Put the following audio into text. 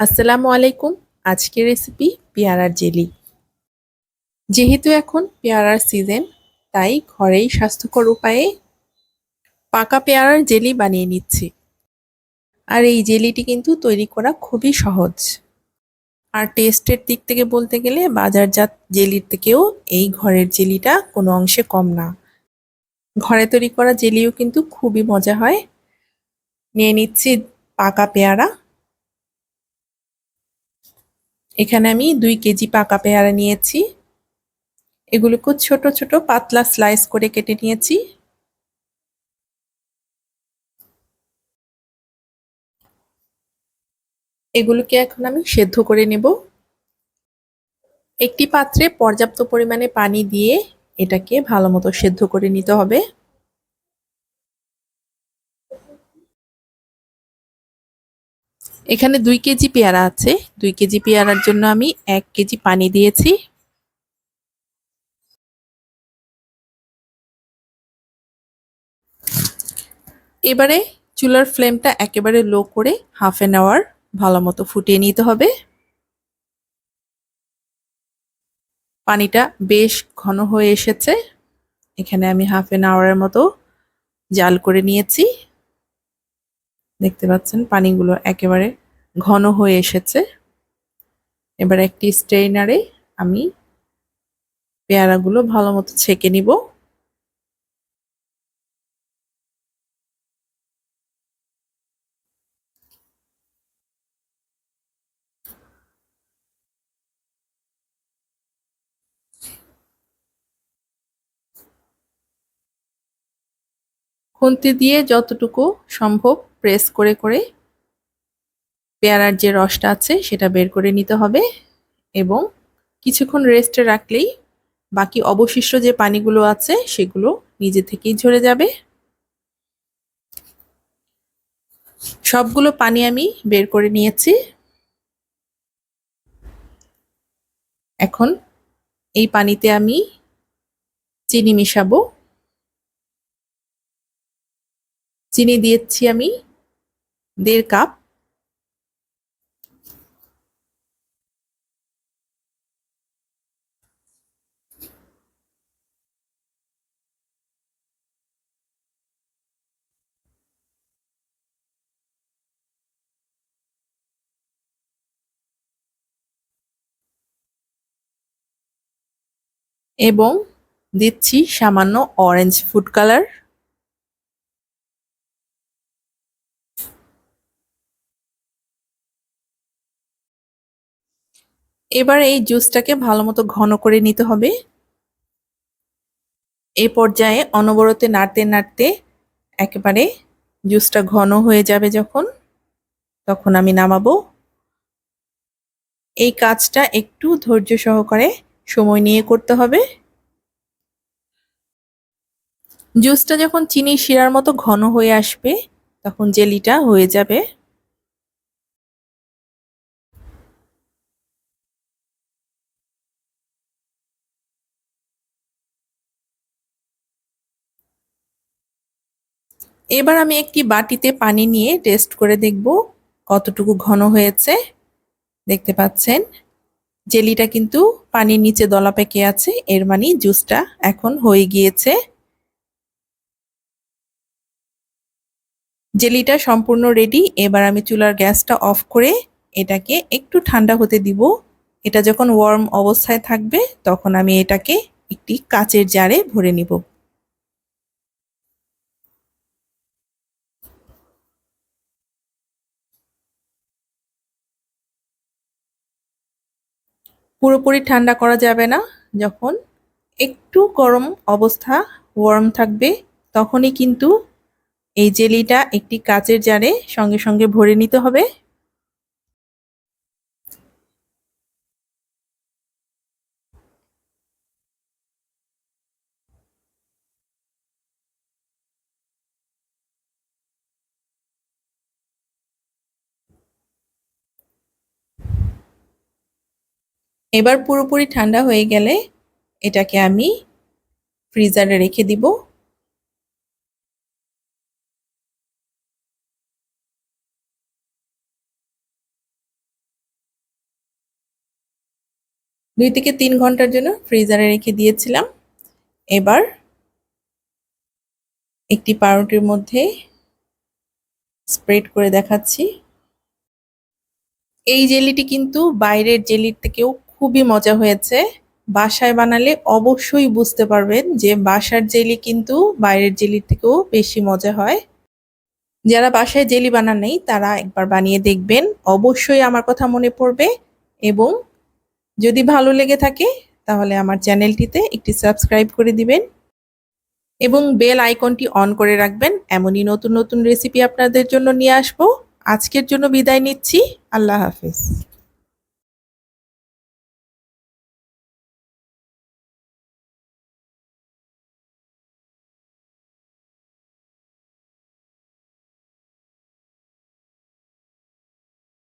আসসালামু আলাইকুম। আজকের রেসিপি পেয়ারার জেলি যেহেতু এখন পেয়ারার সিজন তাই ঘরেই স্বাস্থ্যকর উপায়ে পাকা পেয়ারার জেলি বানিয়ে নিচ্ছি। আর এই জেলিটি কিন্তু তৈরি করা খুবই সহজ। আর টেস্টের দিক থেকে বলতে গেলে বাজারজাত জেলির থেকেও এই ঘরের জেলিটা কোনো অংশে কম না। ঘরে তৈরি করা জেলিও কিন্তু খুবই মজা হয়। নিয়ে নিচ্ছি পাকা পেয়ারা। এখানে আমি দুই কেজি পাকা পেয়ারা নিয়েছি। এগুলোকে ছোট ছোট পাতলা স্লাইস করে কেটে নিয়েছি। এগুলোকে এখন আমি সেদ্ধ করে নেব। একটি পাত্রে পর্যাপ্ত পরিমাণে পানি দিয়ে এটাকে ভালো মতো সেদ্ধ করে নিতে হবে। এখানে দুই কেজি পেয়ারা আছে। দুই কেজি পেয়ারার জন্য আমি এক কেজি পানি দিয়েছি। এবারে চুলার ফ্লেমটা একেবারে লো করে হাফ এন আওয়ার ভালো মতো ফুটিয়ে নিতে হবে। পানিটা বেশ ঘন হয়ে এসেছে। এখানে আমি হাফ এন আওয়ারের মতো জাল করে নিয়েছি। দেখতে পাচ্ছেন, পানিগুলো একেবারে ঘন হয়ে এসেছে। এবার একটি স্ট্রেইনারে আমি পেয়ারাগুলো ভালো মতো ছেঁকে নিব। খুন্তি দিয়ে যতটুকু সম্ভব প্রেস করে করে পেয়ারার যে রসটা আছে সেটা বের করে নিতে হবে এবং কিছুক্ষণ রেস্টে রাখলেই বাকি অবশিষ্ট যে পানিগুলো আছে সেগুলো নিজে থেকেই ঝরে যাবে। সবগুলো পানি আমি বের করে নিয়েছি। এখন এই পানিতে আমি চিনি মিশাবো। চিনি দিয়েছি আমি দেড় কাপ। এবং দিচ্ছি সামান্য অরেঞ্জ ফুড কালার এবার এই জুসটাকে ভালো মতো ঘন করে নিতে হবে। এ পর্যায়ে অনবরতে নাড়তে নাড়তে একেবারে জুসটা ঘন হয়ে যাবে যখন, তখন আমি নামাবো। এই কাজটা একটু ধৈর্য সহকারে সময় নিয়ে করতে হবে। জুসটা যখন চিনি শিরার মতো ঘন হয়ে আসবে, তখন জেলিটা হয়ে যাবে। এবার আমি একটি বাটিতে পানি নিয়ে টেস্ট করে দেখব কতটুকু ঘন হয়েছে। দেখতে পাচ্ছেন, জেলিটা কিন্তু পানির নিচে দলা পেকে আছে, এর মানে জুসটা এখন হয়ে গিয়েছে। জেলিটা সম্পূর্ণ রেডি এবার আমি চুলার গ্যাসটা অফ করে এটাকে একটু ঠান্ডা হতে দিব। এটা যখন ওয়ার্ম অবস্থায় থাকবে, তখন আমি এটাকে একটি কাচের জারে ভরে নিব। পুরোপুরি ঠান্ডা করা যাবে না। যখন একটু গরম অবস্থা ওয়ার্ম থাকবে, তখনই কিন্তু এই জেলিটা একটি কাচের জারে সঙ্গে সঙ্গে ভরে নিতে হবে। এবার পুরোপুরি ঠান্ডা হয়ে গেলে এটাকে আমি ফ্রিজারে রেখে দিব। দুই থেকে তিন ঘণ্টার জন্য ফ্রিজারে রেখে দিয়েছিলাম। এবার একটি পাউরুটির মধ্যে স্প্রেড করে দেখাচ্ছি। এই জেলিটি কিন্তু বাইরের জেলির থেকেও খুবই মজা হয়েছে। বাসায় বানালে অবশ্যই বুঝতে পারবেন যে বাসার জেলি কিন্তু বাইরের জেলির থেকেও বেশি মজা হয়। যারা বাসায় জেলি বানান নেই, তারা একবার বানিয়ে দেখবেন। অবশ্যই আমার কথা মনে পড়বে এবং যদি ভালো লেগে থাকে, তাহলে আমার চ্যানেলটিতে একটি সাবস্ক্রাইব করে দিবেন এবং বেল আইকনটি অন করে রাখবেন। এমনই নতুন নতুন রেসিপি আপনাদের জন্য নিয়ে আসব। আজকের জন্য বিদায় নিচ্ছি। আল্লাহ হাফেজ।